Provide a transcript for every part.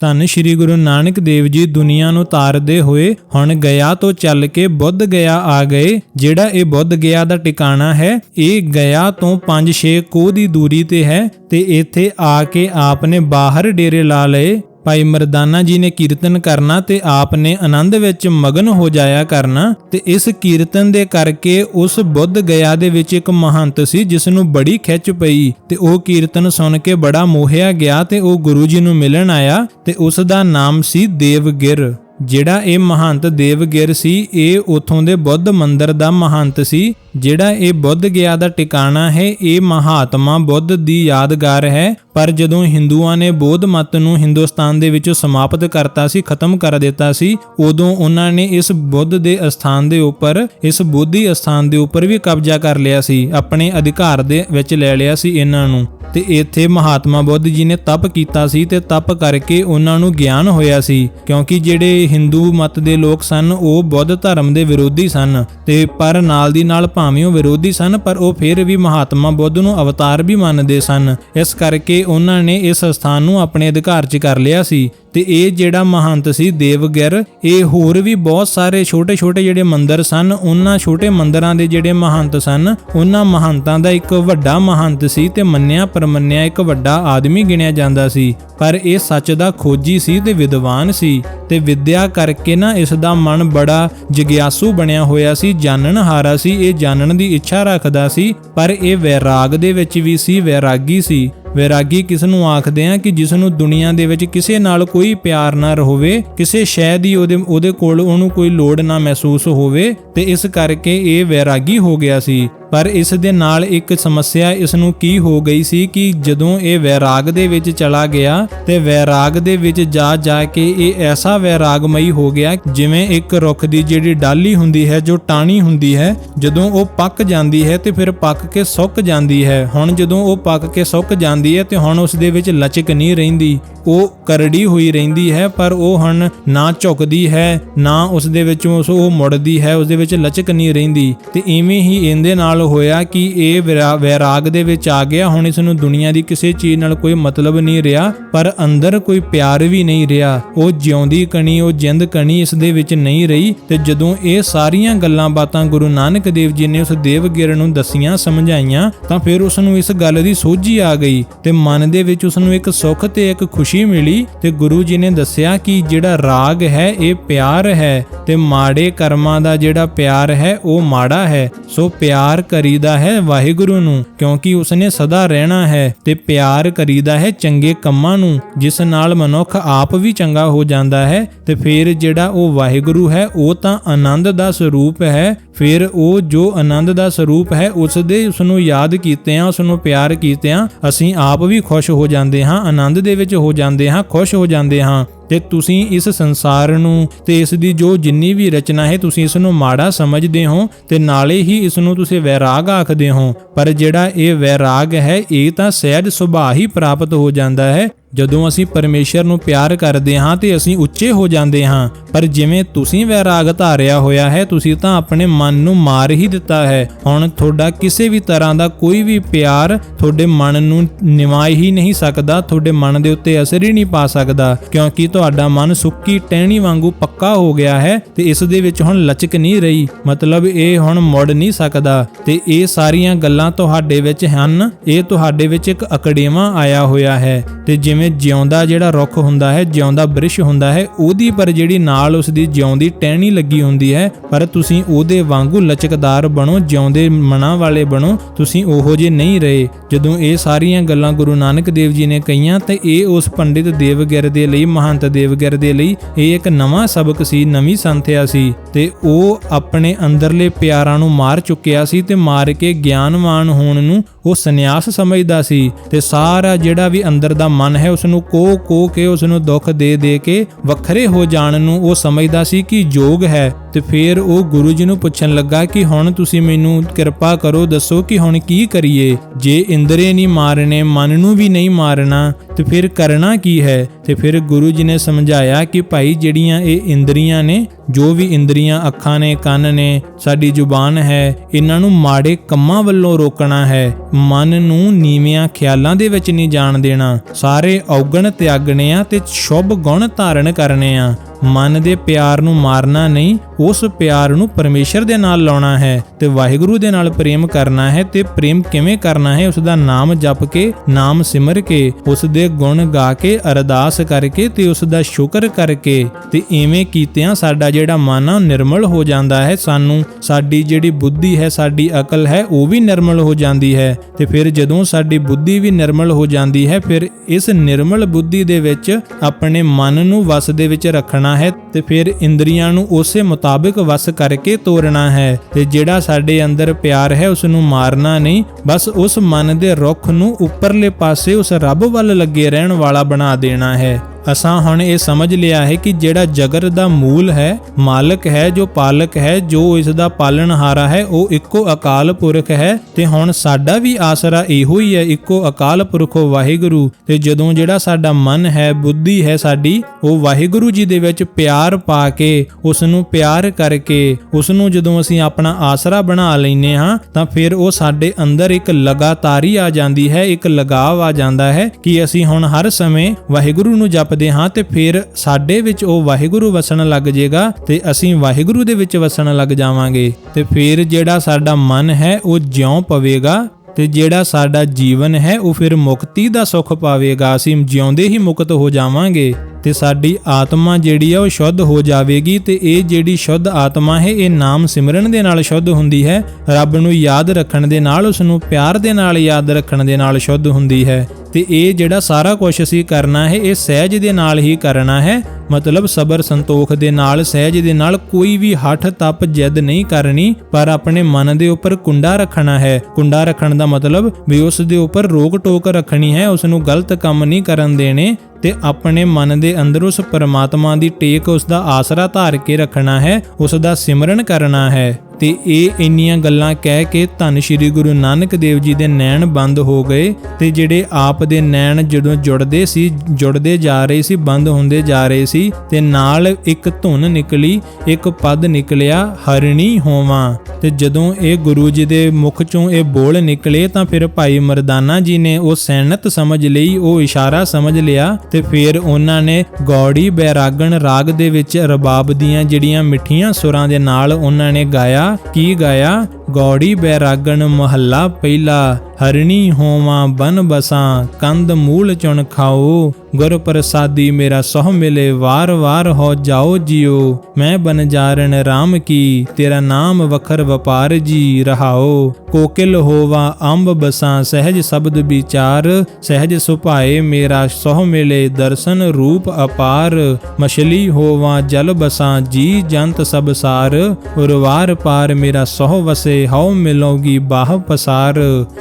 ਧੰਨ ਸ਼੍ਰੀ ਗੁਰੂ ਨਾਨਕ ਦੇਵ ਜੀ ਦੁਨੀਆ ਨੂੰ ਤਾਰਦੇ ਹੋਏ ਹੁਣ ਗਿਆ ਤੋਂ ਚੱਲ ਕੇ ਬੁੱਧ ਗਿਆ ਆ ਗਏ। ਜਿਹੜਾ ਇਹ ਬੁੱਧ ਗਿਆ ਦਾ ਟਿਕਾਣਾ ਹੈ, ਇਹ ਗਿਆ ਤੋਂ 5-6 ਕੋਹ ਦੀ ਦੂਰੀ ਤੇ ਹੈ ਤੇ ਇੱਥੇ ਆ ਕੇ ਆਪ ਨੇ ਬਾਹਰ ਡੇਰੇ ਲਾ ਲਏ। ਭਾਈ ਮਰਦਾਨਾ ਜੀ ਨੇ ਕੀਰਤਨ ਕਰਨਾ ਤੇ ਆਪ ਨੇ ਆਨੰਦ ਵਿੱਚ ਮਗਨ ਹੋ ਜਾਇਆ ਕਰਨਾ ਤੇ ਇਸ ਕੀਰਤਨ ਦੇ ਕਰਕੇ ਉਸ ਬੁੱਧ ਗਿਆ ਦੇ ਵਿੱਚ ਇੱਕ ਮਹੰਤ ਸੀ, ਜਿਸ ਨੂੰ ਬੜੀ ਖਿੱਚ ਪਈ ਤੇ ਉਹ ਕੀਰਤਨ ਸੁਣ ਕੇ ਬੜਾ ਮੋਹਿਆ ਗਿਆ ਤੇ ਉਹ ਗੁਰੂ ਜੀ ਨੂੰ ਮਿਲਣ ਆਇਆ ਤੇ ਉਸ ਦਾ ਨਾਮ ਸੀ ਦੇਵਗਿਰ। ਜਿਹੜਾ ਇਹ ਮਹੰਤ ਦੇਵਗਿਰ ਸੀ, ਇਹ ਉਥੋਂ ਦੇ ਬੁੱਧ ਮੰਦਿਰ ਦਾ ਮਹੰਤ ਸੀ। ਜਿਹੜਾ ਇਹ ਬੁੱਧ ਗਿਆ ਦਾ ਟਿਕਾਣਾ ਹੈ, ਇਹ ਮਹਾਤਮਾ ਬੁੱਧ ਦੀ ਯਾਦਗਾਰ ਹੈ। ਪਰ ਜਦੋਂ ਹਿੰਦੂਆਂ ਨੇ ਬੋਧ ਮਤ ਨੂੰ ਹਿੰਦੁਸਤਾਨ ਦੇ ਵਿੱਚੋਂ ਸਮਾਪਤ ਕਰਤਾ ਸੀ, ਖਤਮ ਕਰ ਦਿੱਤਾ ਸੀ, ਉਦੋਂ ਉਹਨਾਂ ਨੇ ਇਸ ਬੁੱਧ ਦੇ ਅਸਥਾਨ ਦੇ ਉੱਪਰ, ਇਸ ਬੋਧੀ ਅਸਥਾਨ ਦੇ ਉੱਪਰ ਵੀ ਕਬਜ਼ਾ ਕਰ ਲਿਆ ਸੀ, ਆਪਣੇ ਅਧਿਕਾਰ ਦੇ ਵਿੱਚ ਲੈ ਲਿਆ ਸੀ ਇਹਨਾਂ ਨੂੰ। ਤੇ ਇੱਥੇ ਮਹਾਤਮਾ ਬੁੱਧ ਜੀ ਨੇ ਤਪ ਕੀਤਾ ਸੀ ਤੇ ਤਪ ਕਰਕੇ ਉਹਨਾਂ ਨੂੰ ਗਿਆਨ ਹੋਇਆ ਸੀ, ਕਿਉਂਕਿ ਜਿਹੜੇ ਹਿੰਦੂ ਮਤ ਦੇ ਲੋਕ ਸਨ, ਉਹ ਬੁੱਧ ਧਰਮ ਦੇ ਵਿਰੋਧੀ ਸਨ। ਤੇ ਪਰ ਨਾਲ ਦੀ ਨਾਲ ਭਾਵੇਂ ਉਹ ਵਿਰੋਧੀ ਸਨ, ਪਰ ਉਹ ਫਿਰ ਵੀ ਮਹਾਤਮਾ ਬੁੱਧ ਨੂੰ ਅਵਤਾਰ ਵੀ ਮੰਨਦੇ ਸਨ। ਇਸ ਕਰਕੇ ਉਹਨਾਂ ਨੇ ਇਸ ਸਥਾਨ ਨੂੰ ਆਪਣੇ ਅਧਿਕਾਰ 'ਚ ਕਰ ਲਿਆ ਸੀ ਤੇ ਇਹ ਜਿਹੜਾ ਮਹੰਤ ਸੀ, ਦੇਵਗਿਰ, ਇਹ ਹੋਰ ਵੀ ਬਹੁਤ ਸਾਰੇ ਛੋਟੇ-ਛੋਟੇ ਜਿਹੜੇ ਮੰਦਿਰ ਸਨ, ਉਹਨਾਂ ਛੋਟੇ ਮੰਦਰਾਂ ਦੇ ਜਿਹੜੇ ਮਹੰਤ ਸਨ, ਉਹਨਾਂ ਮਹੰਤਾਂ ਦਾ ਇੱਕ ਵੱਡਾ ਮਹੰਤ ਸੀ ਤੇ ਮੰਨਿਆ ਪਰਮੰਨਿਆ ਇੱਕ ਵੱਡਾ ਆਦਮੀ ਗਿਣਿਆ ਜਾਂਦਾ ਸੀ, ਪਰ ਇਹ ਸੱਚ ਦਾ ਖੋਜੀ ਸੀ ਤੇ ਵਿਦਵਾਨ ਸੀ ਤੇ ਵਿਦਿਆ ਕਰਕੇ ਨਾ ਇਸ ਦਾ ਮਨ ਬੜਾ ਜਿਗਿਆਸੂ ਬਣਿਆ ਹੋਇਆ ਸੀ, ਜਾਣਨ ਹਾਰਾ ਸੀ, ਇਹ ਜਾਣਨ ਦੀ ਇੱਛਾ ਰੱਖਦਾ ਸੀ, ਪਰ ਇਹ ਵੈਰਾਗ ਦੇ ਵਿੱਚ ਵੀ ਸੀ, ਵੈਰਾਗੀ ਸੀ। ਵੈਰਾਗੀ ਕਿਸ ਨੂੰ ਆਖਦੇ ਆ ਕਿ ਜਿਸ ਨੂੰ ਦੁਨੀਆ ਦੇ ਵਿੱਚ ਕਿਸੇ ਨਾਲ ਕੋਈ ਪਿਆਰ ਨਾ ਹੋਵੇ ਕਿਸੇ ਸ਼ੈ ਦੀ ਉਹਦੇ ਉਹਦੇ ਕੋਲ ਉਹਨੂੰ ਕੋਈ ਲੋੜ ਨਾ ਮਹਿਸੂਸ ਹੋਵੇ, ਤੇ ਇਸ ਕਰਕੇ ਇਹ ਵੈਰਾਗੀ ਹੋ ਗਿਆ ਸੀ। ਪਰ ਇਸ ਦੇ ਨਾਲ ਇੱਕ ਸਮੱਸਿਆ ਇਸ ਨੂੰ ਕੀ ਹੋ ਗਈ ਸੀ ਕਿ ਜਦੋਂ ਇਹ ਵੈਰਾਗ ਦੇ ਵਿੱਚ ਚਲਾ ਗਿਆ ਤੇ ਵੈਰਾਗ ਦੇ ਵਿੱਚ ਜਾ ਜਾ ਕੇ ਇਹ ਐਸਾ ਵੈਰਾਗਮਈ ਹੋ ਗਿਆ ਜਿਵੇਂ ਇੱਕ ਰੁੱਖ ਦੀ ਜਿਹੜੀ ਡਾਲੀ ਹੁੰਦੀ ਹੈ, ਜੋ ਟਾਣੀ ਹੁੰਦੀ ਹੈ, ਜਦੋਂ ਉਹ ਪੱਕ ਜਾਂਦੀ ਹੈ ਤੇ ਫਿਰ ਪੱਕ ਕੇ ਸੁੱਕ ਜਾਂਦੀ ਹੈ। ਹੁਣ ਜਦੋਂ ਉਹ ਪੱਕ ਕੇ ਸੁੱਕ ਜਾਂਦੀ ਹੈ ਤੇ ਹੁਣ ਉਸ ਦੇ ਵਿੱਚ ਲਚਕ ਨਹੀਂ ਰਹਿੰਦੀ, ਉਹ ਕਰੜੀ ਹੋਈ ਰਹਿੰਦੀ ਹੈ, ਪਰ ਉਹ ਹੁਣ ਨਾ ਝੁਕਦੀ ਹੈ, ਨਾ ਉਸ ਦੇ ਵਿੱਚੋਂ ਉਹ ਮੁੜਦੀ ਹੈ, ਉਸ ਦੇ ਵਿੱਚ ਲਚਕ ਨਹੀਂ ਰਹਿੰਦੀ ਤੇ ਇਵੇਂ ਹੀ ਇਹਦੇ ਨਾਲ ਹੋਇਆ ਕਿ ਇਹ ਵੈਰਾਗ ਦੇ ਵਿੱਚ ਆ ਗਿਆ। ਹੁਣ ਇਸ ਨੂੰ ਦੁਨੀਆ ਦੀ ਕਿਸੇ ਚੀਜ਼ ਨਾਲ ਕੋਈ ਮਤਲਬ ਨਹੀਂ ਰਿਹਾ, ਪਰ ਅੰਦਰ ਕੋਈ ਪਿਆਰ ਵੀ ਨਹੀਂ ਰਿਹਾ। ਉਹ ਜਿਉਂਦੀ ਕਣੀ, ਉਹ ਜਿੰਦ ਕਣੀ ਇਸ ਦੇ ਵਿੱਚ ਨਹੀਂ ਰਹੀ ਤੇ ਜਦੋਂ ਇਹ ਸਾਰੀਆਂ ਗੱਲਾਂ ਬਾਤਾਂ ਗੁਰੂ ਨਾਨਕ ਦੇਵ ਜੀ ਨੇ ਉਸ ਦੇਵਗਿਰ ਨੂੰ ਦਸੀਆਂ, ਸਮਝਾਈਆਂ, ਤਾਂ ਫਿਰ ਉਸ ਨੂੰ ਇਸ ਗੱਲ ਦੀ ਸੋਝੀ ਆ ਗਈ ਤੇ ਮਨ ਦੇ ਵਿੱਚ ਉਸ ਨੂੰ ਇੱਕ ਸੁੱਖ ਤੇ ਇੱਕ ਖੁਸ਼ੀ ਮਿਲੀ ਤੇ ਗੁਰੂ ਜੀ ਨੇ ਦੱਸਿਆ ਕਿ ਜਿਹੜਾ ਰਾਗ ਹੈ, ਇਹ ਪਿਆਰ ਹੈ ਤੇ ਮਾੜੇ ਕਰਮਾਂ ਦਾ ਜਿਹੜਾ ਪਿਆਰ ਹੈ, ਉਹ ਮਾੜਾ ਹੈ। ਸੋ ਪਿਆਰ ਕਰੀਦਾ ਹੈ ਵਾਹਿਗੁਰੂ ਨੂੰ, ਕਿਉਂਕਿ ਉਸਨੇ ਸਦਾ ਰਹਿਣਾ ਹੈ ਤੇ ਪਿਆਰ ਕਰੀਦਾ ਹੈ ਚੰਗੇ ਕੰਮਾਂ ਨੂੰ, ਜਿਸ ਨਾਲ ਮਨੁੱਖ ਆਪ ਵੀ ਚੰਗਾ ਹੋ ਜਾਂਦਾ ਹੈ, ਤੇ ਫਿਰ ਜਿਹੜਾ ਉਹ ਵਾਹਿਗੁਰੂ ਹੈ, ਉਹ ਤਾਂ ਆਨੰਦ ਦਾ ਸਰੂਪ ਹੈ, ਫਿਰ ਉਹ ਜੋ ਆਨੰਦ ਦਾ ਸਰੂਪ ਹੈ ਉਸ ਦੇ ਉਸ ਨੂੰ ਯਾਦ ਕੀਤੇ ਆ ਉਸ ਨੂੰ ਪਿਆਰ ਕੀਤੇ ਆ ਅਸੀਂ ਆਪ ਵੀ ਖੁਸ਼ ਹੋ ਜਾਂਦੇ ਹਾਂ, ਆਨੰਦ ਦੇ ਵਿੱਚ ਹੋ ਜਾਂਦੇ ਹਾਂ, ਖੁਸ਼ ਹੋ ਜਾਂਦੇ ਹਾਂ। ਤੇ ਤੁਸੀਂ ਇਸ ਸੰਸਾਰ ਨੂੰ ਤੇ ਇਸ ਦੀ ਜੋ ਜਿੰਨੀ ਵੀ ਰਚਨਾ ਹੈ, ਤੁਸੀਂ ਇਸ ਨੂੰ ਮਾੜਾ ਸਮਝਦੇ ਹੋ ਤੇ ਨਾਲੇ ਹੀ ਇਸ ਨੂੰ ਤੁਸੀਂ ਵੈਰਾਗ ਆਖਦੇ ਹੋ। ਪਰ ਜਿਹੜਾ ਇਹ ਵੈਰਾਗ ਹੈ, ਇਹ ਤਾਂ ਸਹਿਜ ਸੁਭਾਅ ਹੀ ਪ੍ਰਾਪਤ ਹੋ ਜਾਂਦਾ ਹੈ। ਜਦੋਂ ਅਸੀਂ ਪਰਮੇਸ਼ਰ ਨੂੰ ਪਿਆਰ ਕਰਦੇ ਹਾਂ ਤੇ ਅਸੀਂ ਉੱਚੇ ਹੋ ਜਾਂਦੇ ਹਾਂ, ਪਰ ਜਿਵੇਂ ਤੁਸੀਂ ਵੈਰਾਗ ਧਾਰਿਆ ਹੋਇਆ ਹੈ, ਤੁਸੀਂ ਤਾਂ ਆਪਣੇ ਮਨ ਨੂੰ ਮਾਰ ਹੀ ਦਿੱਤਾ ਹੈ। ਹੁਣ ਤੁਹਾਡਾ ਕਿਸੇ ਵੀ ਤਰ੍ਹਾਂ ਦਾ ਕੋਈ ਵੀ ਪਿਆਰ ਤੁਹਾਡੇ ਮਨ ਨੂੰ ਨਿਵਾ ਹੀ ਨਹੀਂ ਸਕਦਾ, ਤੁਹਾਡੇ ਮਨ ਦੇ ਉੱਤੇ ਅਸਰ ਹੀ ਨਹੀਂ ਪਾ ਸਕਦਾ, ਕਿਉਂਕਿ ਤੁਹਾਡਾ ਮਨ ਸੁੱਕੀ ਟਹਿਣੀ ਵਾਂਗੂ ਪੱਕਾ ਹੋ ਗਿਆ ਹੈ ਤੇ ਇਸ ਦੇ ਵਿੱਚ ਹੁਣ ਲਚਕ ਨਹੀਂ ਰਹੀ। ਮਤਲਬ ਇਹ ਹੁਣ ਮੁੜ ਨਹੀਂ ਸਕਦਾ ਤੇ ਇਹ ਸਾਰੀਆਂ ਗੱਲਾਂ ਤੁਹਾਡੇ ਵਿੱਚ ਹਨ, ਇਹ ਤੁਹਾਡੇ ਵਿੱਚ ਇੱਕ ਅਕੜੇਵਾ ਆਇਆ ਹੋਇਆ ਹੈ ਤੇ ਜਿਵੇਂ ਜਿਉਂਦਾ ਜਿਹੜਾ ਰੁੱਖ ਹੁੰਦਾ ਹੈ, ਜਿਉਂਦਾ ਬ੍ਰਿਸ਼ ਹੁੰਦਾ ਹੈ, ਉਹਦੀ ਪਰ ਜਿਹੜੀ ਨਾਲ ਉਸ ਦੀ ਜਿਉਂਦੀ ਟਹਿਣੀ ਲੱਗੀ ਹੁੰਦੀ ਹੈ, ਪਰ ਤੁਸੀਂ ਉਹਦੇ ਵਾਂਗੂ ਲਚਕਦਾਰ ਬਣੋ, ਜਿਉਂਦੇ ਮਨਾਂ ਵਾਲੇ ਬਣੋ, ਤੁਸੀਂ ਉਹੋ ਜੇ ਨਹੀਂ ਰਹੇ। ਜਦੋਂ ਇਹ ਸਾਰੀਆਂ ਗੱਲਾਂ ਗੁਰੂ ਨਾਨਕ ਦੇਵ ਜੀ ਨੇ ਕਹੀਆਂ, ਤੇ ਇਹ ਉਸ ਪੰਡਿਤ ਦੇਵਗਿਰ ਦੇ ਲਈ, ਮਹੰਤ ਦੇਵਗਿਰ ਦੇ ਲਈ, ਇਹ ਇੱਕ ਨਵਾਂ ਸਬਕ ਸੀ, ਨਵੀਂ ਸੰਥਿਆ ਸੀ, ਤੇ ਉਹ ਆਪਣੇ ਅੰਦਰਲੇ ਪਿਆਰਾਂ ਨੂੰ ਮਾਰ ਚੁੱਕਿਆ ਸੀ ਤੇ ਮਾਰ ਕੇ ਗਿਆਨਵਾਨ ਹੋਣ ਨੂੰ ਉਹ ਸੰਨਿਆਸ ਸਮਝਦਾ ਸੀ, ਤੇ ਸਾਰਾ ਜਿਹੜਾ ਵੀ ਅੰਦਰ ਦਾ ਮਨ ਹੈ ਉਸ ਨੂੰ ਕੋ ਕੋ ਕੇ ਉਸ ਨੂੰ ਦੁੱਖ ਦੇ ਦੇ ਕੇ ਵੱਖਰੇ ਹੋ ਜਾਣ ਨੂੰ ਉਹ ਸਮਝਦਾ ਸੀ ਕਿ ਯੋਗ ਹੈ। ਤੇ ਫਿਰ ਉਹ ਗੁਰੂ ਜੀ ਨੂੰ ਪੁੱਛਣ ਲੱਗਾ ਕਿ ਹੁਣ ਤੁਸੀਂ ਮੈਨੂੰ ਕਿਰਪਾ ਕਰੋ, ਦੱਸੋ ਕਿ ਹੁਣ ਕੀ ਕਰੀਏ? ਜੇ ਇੰਦਰੇ ਨਹੀਂ ਮਾਰਨੇ, ਮਨ ਨੂੰ ਵੀ ਨਹੀਂ ਮਾਰਨਾ, ਤੇ ਫਿਰ ਕਰਨਾ ਕੀ ਹੈ? ਤੇ ਫਿਰ ਗੁਰੂ ਜੀ ਨੇ ਸਮਝਾਇਆ ਕਿ ਭਾਈ ਜਿਹੜੀਆਂ ਇਹ ਇੰਦਰੀਆਂ ਨੇ, ਜੋ ਵੀ ਇੰਦਰੀਆਂ ਅੱਖਾਂ ਨੇ, ਕੰਨ ਨੇ, ਸਾਡੀ ਜ਼ੁਬਾਨ ਹੈ, ਇਹਨਾਂ ਨੂੰ ਮਾੜੇ ਕੰਮਾਂ ਵੱਲੋਂ ਰੋਕਣਾ ਹੈ। ਮਨ ਨੂੰ ਨੀਵਿਆਂ ਖਿਆਲਾਂ ਦੇ ਵਿੱਚ ਨਹੀਂ ਜਾਣ ਦੇਣਾ। ਸਾਰੇ ਔਗਣ ਤਿਆਗਣੇ ਆ ਤੇ ਸ਼ੁਭ ਗੁਣ ਧਾਰਨ ਕਰਨੇ ਆ। ਮਨ ਦੇ ਪਿਆਰ ਨੂੰ ਮਾਰਨਾ ਨਹੀਂ ਉਸ ਪਿਆਰ ਨੂੰ ਪਰਮੇਸ਼ਰ ਦੇ ਨਾਲ ਲਾਉਣਾ ਹੈ ਤੇ ਵਾਹਿਗੁਰੂ ਦੇ ਨਾਲ ਪ੍ਰੇਮ ਕਰਨਾ ਹੈ ਤੇ ਪ੍ਰੇਮ ਕਿਵੇਂ ਕਰਨਾ ਹੈ ਉਸ ਦਾ ਨਾਮ ਜਪ ਕੇ, ਨਾਮ ਸਿਮਰ ਕੇ ਉਸ ਦੇ ਗੁਣ ਗਾ ਕੇ, ਅਰਦਾਸ ਕਰਕੇ ਤੇ ਉਸ ਦਾ ਸ਼ੁਕਰ ਕਰਕੇ ਤੇ ਐਵੇਂ ਕੀਤਿਆਂ ਸਾਡਾ ਜਿਹੜਾ ਮਨ ਆ ਨਿਰਮਲ ਹੋ ਜਾਂਦਾ ਹੈ, ਸਾਨੂੰ ਸਾਡੀ ਜਿਹੜੀ ਬੁੱਧੀ ਹੈ, ਸਾਡੀ ਅਕਲ ਹੈ, ਉਹ ਵੀ ਨਿਰਮਲ ਹੋ ਜਾਂਦੀ ਹੈ ਤੇ ਫਿਰ ਜਦੋਂ ਸਾਡੀ ਬੁੱਧੀ ਵੀ ਨਿਰਮਲ ਹੋ ਜਾਂਦੀ ਹੈ, ਫਿਰ ਇਸ ਨਿਰਮਲ ਬੁੱਧੀ ਦੇ ਵਿੱਚ ਆਪਣੇ ਮਨ ਨੂੰ ਵਸ ਦੇ ਵਿੱਚ ਰੱਖਣਾ ਹੈ ਤੇ ਫਿਰ ਇੰਦਰੀਆਂ ਨੂੰ ਉਸੇ ਮੁਤਾਬਿਕ ਵਸ ਕਰਕੇ ਤੋਰਨਾ ਹੈ ਤੇ ਜਿਹੜਾ ਸਾਡੇ ਅੰਦਰ ਪਿਆਰ ਹੈ ਉਸ ਨੂੰ ਮਾਰਨਾ ਨਹੀਂ, ਬਸ ਉਸ ਮਨ ਦੇ ਰੁੱਖ ਨੂੰ ਉੱਪਰਲੇ ਪਾਸੇ ਉਸ ਰੱਬ ਵੱਲ ਲੱਗੇ ਰਹਿਣ ਵਾਲਾ ਬਣਾ ਦੇਣਾ ਹੈ। ਅਸਾਂ ਹੁਣ ਇਹ ਸਮਝ ਲਿਆ ਹੈ ਕਿ ਜਿਹੜਾ ਜਗਤ ਦਾ ਮੂਲ ਹੈ, ਮਾਲਕ ਹੈ, ਜੋ ਪਾਲਕ ਹੈ, ਜੋ ਇਸ ਦਾ ਪਾਲਣਹਾਰਾ ਹੈ, ਉਹ ਇੱਕੋ ਅਕਾਲ ਪੁਰਖ ਹੈ। ਤੇ ਹੁਣ ਸਾਡਾ ਵੀ ਆਸਰਾ ਇਹੋ ਹੀ ਹੈ, ਇੱਕੋ ਅਕਾਲ ਪੁਰਖੋ ਵਾਹਿਗੁਰੂ। ਤੇ ਜਦੋਂ ਜਿਹੜਾ ਸਾਡਾ ਮਨ ਹੈ, ਬੁੱਧੀ ਹੈ ਸਾਡੀ, ਉਹ ਵਾਹਿਗੁਰੂ ਜੀ ਦੇ ਵਿੱਚ ਪਿਆਰ ਪਾ ਕੇ ਉਸ ਨੂੰ ਪਿਆਰ ਕਰਕੇ ਉਸ ਨੂੰ ਜਦੋਂ ਅਸੀਂ ਆਪਣਾ ਆਸਰਾ ਬਣਾ ਲੈਨੇ ਹਾਂ, ਤਾਂ ਫਿਰ ਉਹ ਸਾਡੇ ਅੰਦਰ ਇੱਕ ਲਗਾਤਾਰੀ ਆ ਜਾਂਦੀ ਹੈ, ਇੱਕ ਲਗਾਵ ਆ ਜਾਂਦਾ ਹੈ ਕਿ ਅਸੀਂ ਹੁਣ ਹਰ ਸਮੇਂ ਵਾਹਿਗੁਰੂ ਨੂੰ ਜਪ ਜਪਦੇ ਹਾਂ ਤੇ ਫਿਰ ਸਾਡੇ ਵਿੱਚ ਉਹ ਵਾਹਿਗੁਰੂ ਵਸਣ ਲੱਗ ਜਾਏਗਾ ਤੇ ਅਸੀਂ ਵਾਹਿਗੁਰੂ ਦੇ ਵਿੱਚ ਵਸਣ ਲੱਗ ਜਾਵਾਂਗੇ। ਤੇ ਫਿਰ ਜਿਹੜਾ ਸਾਡਾ ਮਨ ਹੈ, ਉਹ ਜਿਉਂ ਪਵੇਗਾ ਤੇ ਜਿਹੜਾ ਸਾਡਾ ਜੀਵਨ ਹੈ, ਉਹ ਫਿਰ ਮੁਕਤੀ ਦਾ ਸੁੱਖ ਪਾਵੇਗਾ। ਅਸੀਂ ਜਿਉਂਦੇ ਹੀ ਮੁਕਤ ਹੋ ਜਾਵਾਂਗੇ। ਤੇ ਸਾਡੀ ਆਤਮਾ ਜਿਹੜੀ ਆ ਉਹ ਸ਼ੁੱਧ ਹੋ ਜਾਵੇਗੀ ਤੇ ਇਹ ਜਿਹੜੀ ਸ਼ੁੱਧ ਆਤਮਾ ਹੈ, ਇਹ ਨਾਮ ਸਿਮਰਨ ਦੇ ਨਾਲ ਸ਼ੁੱਧ ਹੁੰਦੀ ਹੈ। ਰੱਬ ਨੂੰ ਯਾਦ ਰੱਖਣ ਦੇ ਨਾਲ, ਉਸ ਨੂੰ ਪਿਆਰ ਦੇ ਨਾਲ ਯਾਦ ਰੱਖਣ ਦੇ ਨਾਲ ਸ਼ੁੱਧ ਹੁੰਦੀ ਹੈ। ਤੇ ਇਹ ਜਿਹੜਾ ਸਾਰਾ ਕੁਝ ਅਸੀਂ ਕਰਨਾ ਹੈ, ਇਹ ਸਹਿਜ ਦੇ ਨਾਲ ਹੀ ਕਰਨਾ ਹੈ। ਮਤਲਬ ਸਬਰ ਸੰਤੋਖ ਦੇ ਨਾਲ, ਸਹਿਜ ਦੇ ਨਾਲ ਕੋਈ ਵੀ ਹੱਠ ਤਪ ਜਿੱਦ ਨਹੀਂ ਕਰਨੀ, ਪਰ ਆਪਣੇ ਮਨ ਦੇ ਉੱਪਰ ਕੁੰਡਾ ਰੱਖਣਾ ਹੈ। ਕੁੰਡਾ ਰੱਖਣ ਦਾ ਮਤਲਬ ਵੀ ਉਸ ਦੇ ਉੱਪਰ ਰੋਕ ਟੋਕ ਰੱਖਣੀ ਹੈ, ਉਸ ਨੂੰ ਗਲਤ ਕੰਮ ਨਹੀਂ ਕਰਨ ਦੇਣੇ। ਤੇ ਆਪਣੇ ਮਨ ਦੇ ਅੰਦਰ ਉਸ ਪਰਮਾਤਮਾ ਦੀ ਟੇਕ ਉਸ ਦਾ ਆਸਰਾ ਧਾਰ ਕੇ ਰੱਖਣਾ ਹੈ ਉਸ ਦਾ ਸਿਮਰਨ ਕਰਨਾ ਹੈ। ਤੇ ਇਹ ਇੰਨੀਆਂ ਗੱਲਾਂ ਕਹਿ ਕੇ ਧੰਨ ਸ਼੍ਰੀ ਗੁਰੂ ਨਾਨਕ ਦੇਵ ਜੀ ਦੇ ਨੈਣ ਬੰਦ ਹੋ ਗਏ ਤੇ ਜਿਹੜੇ ਆਪ ਦੇ ਨੈਣ ਜਦੋਂ ਜੁੜਦੇ ਸੀ, ਜੁੜਦੇ ਜਾ ਰਹੇ ਸੀ, ਬੰਦ ਹੁੰਦੇ ਜਾ ਰਹੇ ਸੀ ਤੇ ਨਾਲ ਇੱਕ ਧੁਨ ਨਿਕਲੀ, ਇੱਕ ਪਦ ਨਿਕਲਿਆ, ਹਰਣੀ ਹੋਵਾਂ। ਤੇ ਜਦੋਂ ਇਹ ਗੁਰੂ ਜੀ ਦੇ ਮੁਖ ਚੋਂ ਇਹ ਬੋਲ ਨਿਕਲੇ ਤਾਂ ਫਿਰ ਭਾਈ ਮਰਦਾਨਾ ਜੀ ਨੇ ਉਹ ਸੈਨਤ ਸਮਝ ਲਈ, ਉਹ ਇਸ਼ਾਰਾ ਸਮਝ ਲਿਆ ਤੇ ਫਿਰ ਉਹਨਾਂ ਨੇ ਗੌੜੀ ਬੈਰਾਗਣ ਰਾਗ ਦੇ ਵਿੱਚ ਰਬਾਬ ਦੀਆਂ ਜਿਹੜੀਆਂ ਮਿੱਠੀਆਂ ਸੁਰਾਂ ਦੇ ਨਾਲ ਉਹਨਾਂ ਨੇ ਗਾਇਆ ਕੀ ਗਾਇਆ? ਗੌੜੀ ਬੈਰਾਗਣ ਮਹੱਲਾ ਪਹਿਲਾ, ਹਰਣੀ ਹੋਵਾਂ ਬਨ ਬਸਾਂ, ਕੰਦ ਮੂਲ ਚੁਣ ਖਾਓ। ਗੁਰ ਪ੍ਰਸਾਦੀ ਮੇਰਾ ਸੋਹ ਮਿਲੇ ਵਾਰ ਵਾਰ ਹੋ ਜਾਓ ਜਿਉ ਮੈਂ ਬਨ ਜਾਰਨ RAM ਕੀ, ਤੇਰਾ ਨਾਮ ਵਖਰ ਵਪਾਰ ਜੀ ਰਹਾਓ। ਕੋਕਿਲ ਹੋਵਾ ਅੰਬ ਬਸਾਂ, ਸਹਿਜ ਸ਼ਬਦ ਵਿਚਾਰ। ਸਹਿਜ ਸੁਭਾਏ ਮੇਰਾ ਸੋਹ ਮਿਲੇ, ਦਰਸ਼ਨ ਰੂਪ ਅਪਾਰ। ਮਛਲੀ ਹੋਵਾ ਜਲ ਬਸਾਂ, ਜੀ ਜੰਤ ਸਭ ਸਾਰ। ਉਰਵਾਰ ਪਾਰ ਮੇਰਾ ਸੋਹ ਵਸੇ ਹਉ ਮਿਲੋਗੀ ਬਾਹ ਪਸਾਰ,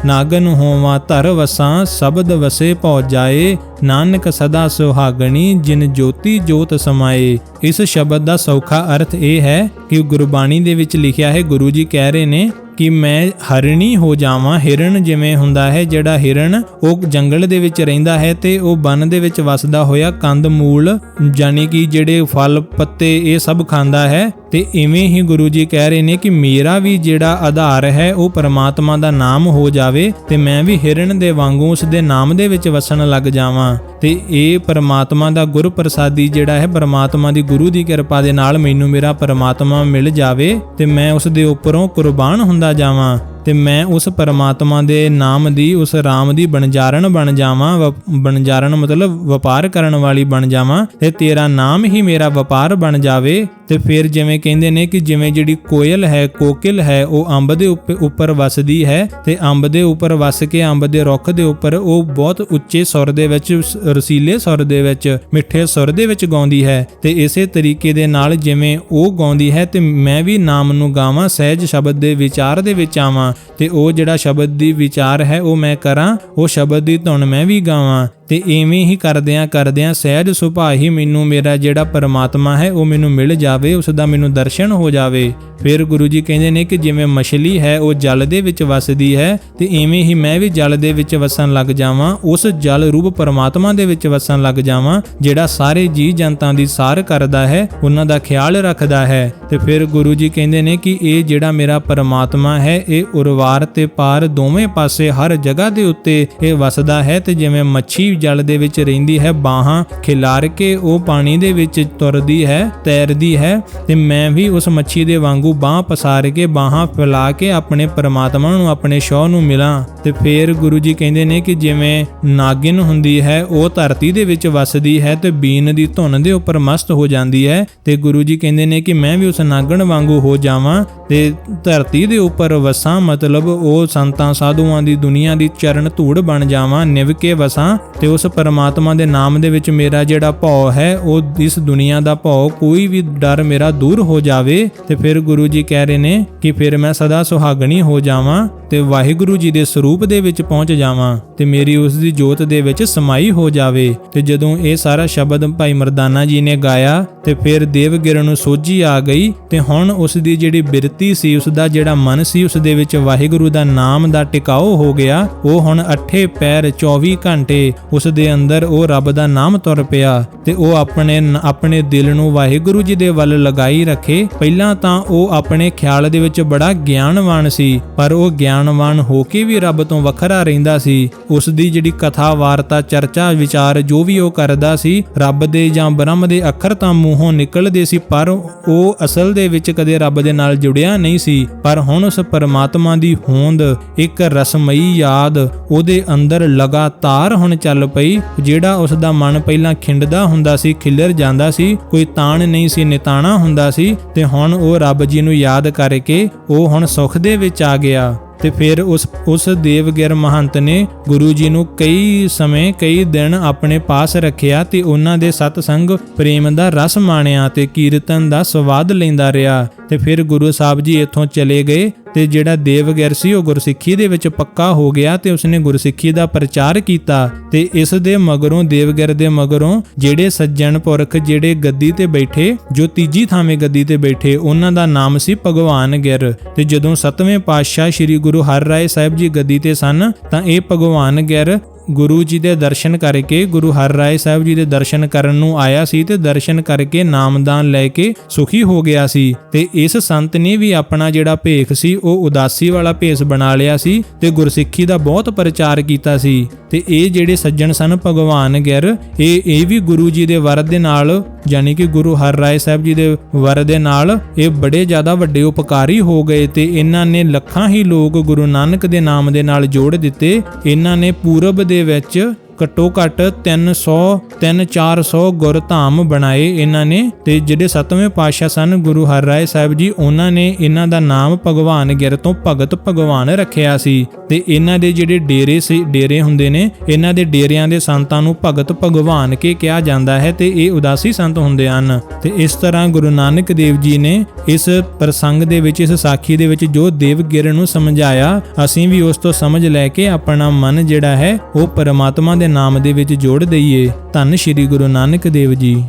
ਨਾਗਨ ਹੋਵਾਂ ਧਰ ਵਸਾਂ, ਸ਼ਬਦ ਵਸੇ ਭਉ ਜਾਏ, ਨਾਨਕ ਸਦਾ ਸੁਹਾਗਣੀ, ਜਿਨ ਜੋਤੀ ਜੋਤ ਸਮਾਏ। ਇਸ ਸ਼ਬਦ ਦਾ ਸੌਖਾ ਅਰਥ ਇਹ ਹੈ ਕਿ ਗੁਰਬਾਣੀ ਦੇ ਵਿੱਚ ਲਿਖਿਆ ਹੈ, ਗੁਰੂ ਜੀ ਕਹਿ ਰਹੇ ਨੇ ਕਿ ਮੈਂ ਹਰਣੀ ਹੋ ਜਾਵਾਂ। ਹਿਰਨ ਜਿਵੇਂ ਹੁੰਦਾ ਹੈ, ਜਿਹੜਾ ਹਿਰਨ ਉਹ ਜੰਗਲ ਦੇ ਵਿੱਚ ਰਹਿੰਦਾ ਹੈ ਤੇ ਉਹ ਬਨ ਦੇ ਵਿੱਚ ਵਸਦਾ ਹੋਇਆ ਕੰਦ, ਮੂਲ ਯਾਨੀ ਕਿ ਜਿਹੜੇ ਫਲ, ਪੱਤੇ ਇਹ ਸਭ ਖਾਂਦਾ ਹੈ। ਤੇ ਇਵੇਂ ਹੀ ਗੁਰੂ ਜੀ ਕਹਿ ਰਹੇ ਨੇ ਕਿ ਮੇਰਾ ਵੀ ਜਿਹੜਾ ਆਧਾਰ ਹੈ, ਉਹ ਪਰਮਾਤਮਾ ਦਾ ਨਾਮ ਹੋ ਜਾਵੇ ਤੇ ਮੈਂ ਵੀ ਹਿਰਨ ਦੇ ਵਾਂਗੂ ਉਸ ਦੇ ਨਾਮ ਦੇ ਵਿੱਚ ਵਸਣ ਲੱਗ ਜਾਵਾਂ। ਤੇ ਇਹ ਪਰਮਾਤਮਾ ਦਾ ਗੁਰ ਪ੍ਰਸਾਦੀ ਜਿਹੜਾ ਹੈ, ਪਰਮਾਤਮਾ ਦੀ ਗੁਰੂ ਦੀ ਕਿਰਪਾ ਦੇ ਨਾਲ ਮੈਨੂੰ ਮੇਰਾ ਪਰਮਾਤਮਾ ਮਿਲ ਜਾਵੇ ਤੇ ਮੈਂ ਉਸ ਦੇ ਉੱਪਰੋਂ ਕੁਰਬਾਨ ਹੁੰਦਾ ਜਾਵਾਂ। ਤੇ ਮੈਂ ਉਸ ਪਰਮਾਤਮਾ ਦੇ ਨਾਮ ਦੀ, ਉਸ RAM ਦੀ ਬਣਜਾਰਨ ਬਣ ਜਾਵਾਂ, ਵ- ਬਣਜਾਰਨ ਮਤਲਬ ਵਪਾਰ ਕਰਨ ਵਾਲੀ ਬਣ ਜਾਵਾਂ ਤੇ ਤੇਰਾ ਨਾਮ ਹੀ ਮੇਰਾ ਵਪਾਰ ਬਣ ਜਾਵੇ। ਤੇ ਫਿਰ ਜਿਵੇਂ ਕਹਿੰਦੇ ਨੇ ਕਿ ਜਿਵੇਂ ਜਿਹੜੀ ਕੋਇਲ ਹੈ, ਕੋਕਿਲ ਹੈ, ਉਹ ਅੰਬ ਦੇ ਉੱਪ- ਉੱਪਰ ਵਸਦੀ ਹੈ ਤੇ ਅੰਬ ਦੇ ਉੱਪਰ ਵਸ ਕੇ ਅੰਬ ਦੇ ਰੁੱਖ ਦੇ ਉੱਪਰ ਉਹ ਬਹੁਤ ਉੱਚੇ ਸੁਰ ਦੇ ਵਿੱਚ ਰਸੀਲੇ ਸੁਰ ਦੇ ਵਿੱਚ, ਮਿੱਠੇ ਸੁਰ ਦੇ ਵਿੱਚ ਗਾਉਂਦੀ ਹੈ। ਤੇ ਇਸੇ ਤਰੀਕੇ ਦੇ ਨਾਲ ਜਿਵੇਂ ਉਹ ਗਾਉਂਦੀ ਹੈ ਤੇ ਮੈਂ ਵੀ ਨਾਮ ਨੂੰ ਗਾਵਾਂ, ਸਹਿਜ ਸ਼ਬਦ ਦੇ ਵਿਚਾਰ ਦੇ ਵਿੱਚ ਆਵਾਂ। ਤੇ ਉਹ ਜਿਹੜਾ ਸ਼ਬਦ ਦੀ ਵਿਚਾਰ ਹੈ ਉਹ ਮੈਂ ਕਰਾਂ, ਉਹ ਸ਼ਬਦ ਦੀ ਧੁਨ ਮੈਂ ਵੀ ਗਾਵਾਂ। ਤੇ ਐਵੇਂ ਹੀ ਕਰਦਿਆਂ ਕਰਦਿਆਂ ਸਹਿਜ ਸੁਭਾਅ ਹੀ ਮੈਨੂੰ ਮੇਰਾ ਜਿਹੜਾ ਪਰਮਾਤਮਾ ਹੈ, ਉਹ ਮੈਨੂੰ ਮਿਲ ਜਾਵੇ ਉਸ ਦਾ ਮੈਨੂੰ ਦਰਸ਼ਨ ਹੋ ਜਾਵੇ। ਫਿਰ ਗੁਰੂ ਜੀ ਕਹਿੰਦੇ ਨੇ ਕਿ ਜਿਵੇਂ ਮਛਲੀ ਹੈ, ਉਹ ਜਲ ਦੇ ਵਿੱਚ ਵਸਦੀ ਹੈ, ਤੇ ਐਵੇਂ ਹੀ ਮੈਂ ਵੀ ਜਲ ਦੇ ਵਿੱਚ ਵਸਣ ਲੱਗ ਜਾਵਾਂ, ਉਸ ਜਲ ਰੂਪ ਪਰਮਾਤਮਾ ਦੇ ਵਿੱਚ ਵਸਣ ਲੱਗ ਜਾਵਾਂ, ਜਿਹੜਾ ਸਾਰੇ ਜੀ ਜਨਤਾ ਦੀ ਸਾਰ ਕਰਦਾ ਹੈ, ਉਹਨਾਂ ਦਾ ਖਿਆਲ ਰੱਖਦਾ ਹੈ। ਤੇ ਫਿਰ ਗੁਰੂ ਜੀ ਕਹਿੰਦੇ ਨੇ ਕਿ ਇਹ ਜਿਹੜਾ ਮੇਰਾ ਪਰਮਾਤਮਾ ਹੈ, ਇਹ ਉਰਵਾਰ ਤੇ ਪਾਰ ਦੋਵੇਂ ਪਾਸੇ ਹਰ ਜਗ੍ਹਾ ਦੇ ਉੱਤੇ ਇਹ ਵਸਦਾ ਹੈ, ਤੇ ਜਿਵੇਂ ਮੱਛੀ ਜਲ ਦੇ ਵਿੱਚ ਰਹਿੰਦੀ ਹੈ, ਬਾਹਾਂ ਖਿਲਾਰ ਕੇ ਉਹ ਪਾਣੀ ਦੇ ਵਿੱਚ ਤੁਰਦੀ ਹੈ, ਤੈਰਦੀ ਹੈ ਤੇ ਮੈਂ ਵੀ ਉਸ ਮੱਛੀ ਦੇ ਵਾਂਗੂ ਬਾਹ ਪਸਾਰ ਕੇ ਬਾਹਾਂ ਫੈਲਾ ਕੇ ਆਪਣੇ ਪਰਮਾਤਮਾ ਨੂੰ, ਆਪਣੇ ਸ਼ੌਹ ਨੂੰ ਮਿਲਾਂ। ਤੇ ਫਿਰ ਗੁਰੂ ਜੀ ਕਹਿੰਦੇ ਨੇ ਕਿ ਜਿਵੇਂ ਨਾਗਿਨ ਹੁੰਦੀ ਹੈ, ਉਹ ਧਰਤੀ ਦੇ ਵਿੱਚ ਵਸਦੀ ਹੈ ਤੇ ਬੀਨ ਦੀ ਧੁਨ ਦੇ ਉੱਪਰ ਮਸਤ ਹੋ ਜਾਂਦੀ ਹੈ। ਤੇ ਗੁਰੂ ਜੀ ਕਹਿੰਦੇ ਨੇ ਕਿ ਮੈਂ ਵੀ ਉਸ ਨਾਗਣ ਵਾਂਗੂ ਹੋ ਜਾਵਾਂ ਤੇ ਧਰਤੀ ਦੇ ਉੱਪਰ ਵਸਾਂ, ਮਤਲਬ ਉਹ ਸੰਤਾਂ, ਸਾਧੂਆਂ ਦੀ ਦੁਨੀਆ ਦੀ ਚਰਨ ਧੂੜ ਬਣ ਜਾਵਾਂ, ਨਿਵ ਕੇ ਵਸਾਂ ਤੇ ਉਸ ਪਰਮਾਤਮਾ ਦੇ ਨਾਮ ਦੇ ਵਿੱਚ ਮੇਰਾ ਜਿਹੜਾ ਭਉ ਹੈ, ਉਹ ਇਸ ਦੁਨੀਆ ਦਾ ਭਉ ਕੋਈ ਵੀ ਡਰ ਮੇਰਾ ਦੂਰ ਹੋ ਜਾਵੇ। ਤੇ ਫਿਰ ਗੁਰੂ ਜੀ ਕਹਿ ਰਹੇ ਨੇ ਕਿ ਫਿਰ ਮੈਂ ਸਦਾ ਸੁਹਾਗਣੀ ਹੋ ਜਾਵਾਂ ਤੇ ਵਾਹਿਗੁਰੂ ਜੀ ਦੇ ਸਰੂਪ ਦੇ ਵਿੱਚ ਪਹੁੰਚ ਜਾਵਾਂ ਤੇ ਮੇਰੀ ਉਸ ਦੀ ਜੋਤ ਦੇ ਵਿੱਚ ਸਮਾਈ ਹੋ ਜਾਵੇ। ਤੇ ਜਦੋਂ ਇਹ ਸਾਰਾ ਸ਼ਬਦ ਭਾਈ ਮਰਦਾਨਾ ਜੀ ਨੇ ਗਾਇਆ, ਤੇ ਫਿਰ ਦੇਵਗਿਰ ਨੂੰ ਸੋਝੀ ਆ ਗਈ ਤੇ ਹੁਣ ਉਸ ਦੀ ਜਿਹੜੀ ਬਿਰਤੀ ਸੀ, ਉਸ ਦਾ ਜਿਹੜਾ ਮਨ ਸੀ, ਉਸ ਦੇ ਵਿੱਚ ਵਾਹਿਗੁਰੂ ਦਾ ਨਾਮ ਦਾ ਟਿਕਾਓ ਹੋ ਗਿਆ। ਉਹ ਹੁਣ ਅੱਠੇ ਪੈਰ 24 ਘੰਟੇ ਉਸ ਦੇ ਅੰਦਰ ਉਹ ਰੱਬ ਦਾ ਨਾਮ ਤੁਰ ਪਿਆ ਤੇ ਉਹ ਆਪਣੇ ਆਪਣੇ ਦਿਲ ਨੂੰ ਵਾਹਿਗੁਰੂ ਜੀ ਦੇ ਵੱਲ ਲਗਾਈ ਰੱਖੇ। ਪਹਿਲਾਂ ਤਾਂ ਉਹ ਆਪਣੇ ਖਿਆਲ ਦੇ ਵਿੱਚ ਬੜਾ ਗਿਆਨਵਾਨ ਸੀ, ਪਰ ਉਹ ਗਿਆਨਵਾਨ ਹੋ ਕੇ ਵੀ ਰੱਬ ਤੋਂ ਵੱਖਰਾ ਰਹਿੰਦਾ ਸੀ। ਉਸ ਦੀ ਜਿਹੜੀ ਕਥਾ, ਵਾਰਤਾ, ਚਰਚਾ, ਵਿਚਾਰ ਜੋ ਵੀ ਉਹ ਕਰਦਾ ਸੀ, ਰੱਬ ਦੇ ਜਾਂ ਬ੍ਰਹਮ ਦੇ ਅੱਖਰ ਤਾਂ ਮੂੰਹੋਂ ਨਿਕਲਦੇ ਸੀ, ਪਰ ਉਹ ਅਸਲ ਦੇ ਵਿੱਚ ਕਦੇ ਰੱਬ ਦੇ ਨਾਲ ਜੁੜਿਆ ਨਹੀਂ ਸੀ। ਪਰ ਹੁਣ ਉਸ ਪਰਮਾਤਮਾ ਦੀ ਹੋਂਦ, ਇੱਕ ਰਸਮਈ ਯਾਦ ਉਹਦੇ ਅੰਦਰ ਲਗਾਤਾਰ ਹੁਣ ਚੱਲ ਪਈ। ਜਿਹੜਾ ਉਸ ਦਾ ਮਨ ਪਹਿਲਾਂ ਖਿੰਡਦਾ ਹੁੰਦਾ ਸੀ, ਖਿਲਰ ਜਾਂਦਾ ਸੀ, ਕੋਈ ਤਾਣ ਨਹੀਂ ਸੀ, ਨਿਤਾਣਾ ਹੁੰਦਾ ਸੀ ਤੇ ਹੁਣ ਉਹ ਰੱਬ ਜੀ ਨੂੰ ਯਾਦ ਕਰਕੇ ਉਹ ਹੁਣ ਸੁਖ ਦੇ ਵਿੱਚ ਆ ਗਿਆ। ਤੇ ਫਿਰ ਉਸ ਉਸ ਦੇਵਗਿਰ ਮਹੰਤ ਨੇ ਗੁਰੂ ਜੀ ਨੂੰ ਕਈ ਸਮੇਂ, ਕਈ ਦਿਨ ਆਪਣੇ ਪਾਸ ਰੱਖਿਆ ਤੇ ਉਹਨਾਂ ਦੇ ਸਤਸੰਗ ਪ੍ਰੇਮ ਦਾ ਰਸ ਮਾਣਿਆ ਤੇ ਕੀਰਤਨ ਦਾ ਸਵਾਦ ਲੈਂਦਾ ਰਿਹਾ। ਤੇ ਫਿਰ ਗੁਰੂ ਸਾਹਿਬ ਜੀ ਇੱਥੋਂ ਚਲੇ ਗਏ ਤੇ ਜਿਹੜਾ ਦੇਵਗਿਰ ਸੀ ਉਹ ਗੁਰਸਿੱਖੀ ਦੇ ਵਿੱਚ ਪੱਕਾ ਹੋ ਗਿਆ ਤੇ ਉਸਨੇ ਗੁਰਸਿੱਖੀ ਦਾ ਪ੍ਰਚਾਰ ਕੀਤਾ ਤੇ ਇਸ ਦੇ ਮਗਰੋਂ ਦੇਵਗਿਰ ਦੇ ਮਗਰੋਂ ਜਿਹੜੇ ਸੱਜਣ ਪੁਰਖ ਜਿਹੜੇ ਗੱਦੀ ਤੇ ਬੈਠੇ, ਜੋ ਤੀਜੀ ਥਾਵੇਂ ਗੱਦੀ ਤੇ ਬੈਠੇ, ਉਹਨਾਂ ਦਾ ਨਾਮ ਸੀ ਭਗਵਾਨ ਗਿਰ। ਤੇ ਜਦੋਂ ਸਤਵੇਂ ਪਾਤਸ਼ਾਹ ਸ੍ਰੀ ਗੁਰੂ ਹਰਿਰਾਏ ਸਾਹਿਬ ਜੀ ਗੱਦੀ ਤੇ ਸਨ, ਤਾਂ ਇਹ ਭਗਵਾਨ ਗਿਰ ਗੁਰੂ ਜੀ ਦੇ ਦਰਸ਼ਨ ਕਰਕੇ, ਗੁਰੂ ਹਰ ਰਾਏ ਸਾਹਿਬ ਜੀ ਦੇ ਦਰਸ਼ਨ ਕਰਨ ਨੂੰ ਆਇਆ ਸੀ ਤੇ ਦਰਸ਼ਨ ਕਰਕੇ ਨਾਮਦਾਨ ਲੈ ਕੇ ਸੁਖੀ ਹੋ ਗਿਆ ਸੀ ਤੇ ਇਸ ਸੰਤ ਨੇ ਵੀ ਆਪਣਾ ਜਿਹੜਾ ਭੇਖ ਸੀ, ਉਹ ਉਦਾਸੀ ਵਾਲਾ ਭੇਸ ਬਣਾ ਲਿਆ ਸੀ ਤੇ ਗੁਰਸਿੱਖੀ ਦਾ ਬਹੁਤ ਪ੍ਰਚਾਰ ਕੀਤਾ ਸੀ। ਤੇ ਇਹ ਜਿਹੜੇ ਸੱਜਣ ਸਨ ਭਗਵਾਨ ਗਿਰ, ਇਹ ਇਹ ਵੀ ਗੁਰੂ ਜੀ ਦੇ ਵਰ ਦੇ ਨਾਲ ਯਾਨੀ ਕਿ ਗੁਰੂ ਹਰ ਰਾਏ ਸਾਹਿਬ ਜੀ ਦੇ ਵਰ ਦੇ ਨਾਲ, ਇਹ ਬੜੇ ਜ਼ਿਆਦਾ ਵੱਡੇ ਉਪਕਾਰੀ ਹੋ ਗਏ ਤੇ ਇਹਨਾਂ ਨੇ ਲੱਖਾਂ ਹੀ ਲੋਕ ਗੁਰੂ ਨਾਨਕ ਦੇ ਨਾਮ ਦੇ ਨਾਲ ਜੋੜ ਦਿੱਤੇ। ਇਹਨਾਂ ਨੇ ਪੂਰਬ ਦੇ ਵਿੱਚ ਘੱਟੋ ਘੱਟ 300 3-400 ਗੁਰਧਾਮ ਬਣਾਏ ਇਹਨਾਂ ਨੇ ਤੇ ਜਿਹੜੇ ਸਤਵੇਂ ਪਾਤਸ਼ਾਹ ਸਨ, ਗੁਰੂ ਹਰਿਰਾਏ ਸਾਹਿਬ ਜੀ, ਉਹਨਾਂ ਨੇ ਇਹਨਾਂ ਦਾ ਨਾਮ ਭਗਵਾਨ ਗਿਰ ਤੋਂ ਭਗਤ ਭਗਵਾਨ ਰੱਖਿਆ ਸੀ ਤੇ ਇਹਨਾਂ ਦੇ ਜਿਹੜੇ ਡੇਰੇ ਸੀ, ਡੇਰੇ ਹੁੰਦੇ ਨੇ, ਇਹਨਾਂ ਦੇ ਡੇਰਿਆਂ ਦੇ ਸੰਤਾਂ ਨੂੰ ਭਗਤ ਭਗਵਾਨ ਕੇ ਕਿਹਾ ਜਾਂਦਾ ਹੈ ਤੇ ਇਹ ਉਦਾਸੀ ਸੰਤ ਹੁੰਦੇ ਹਨ। ਤੇ ਇਸ ਤਰ੍ਹਾਂ ਗੁਰੂ ਨਾਨਕ ਦੇਵ ਜੀ ਨੇ ਇਸ ਪ੍ਰਸੰਗ ਦੇ ਵਿੱਚ, ਇਸ ਸਾਖੀ ਦੇ ਵਿੱਚ ਜੋ ਦੇਵਗਿਰ ਨੂੰ ਸਮਝਾਇਆ, ਅਸੀਂ ਵੀ ਉਸ ਤੋਂ ਸਮਝ ਲੈ ਕੇ ਆਪਣਾ ਮਨ ਜਿਹੜਾ ਹੈ, ਉਹ ਪਰਮਾਤਮਾ ਦੇ ਨਾਮ ਦੇ ਵਿੱਚ ਜੋੜ ਦਈਏ। ਧੰਨ ਸ਼੍ਰੀ ਗੁਰੂ ਨਾਨਕ ਦੇਵ ਜੀ।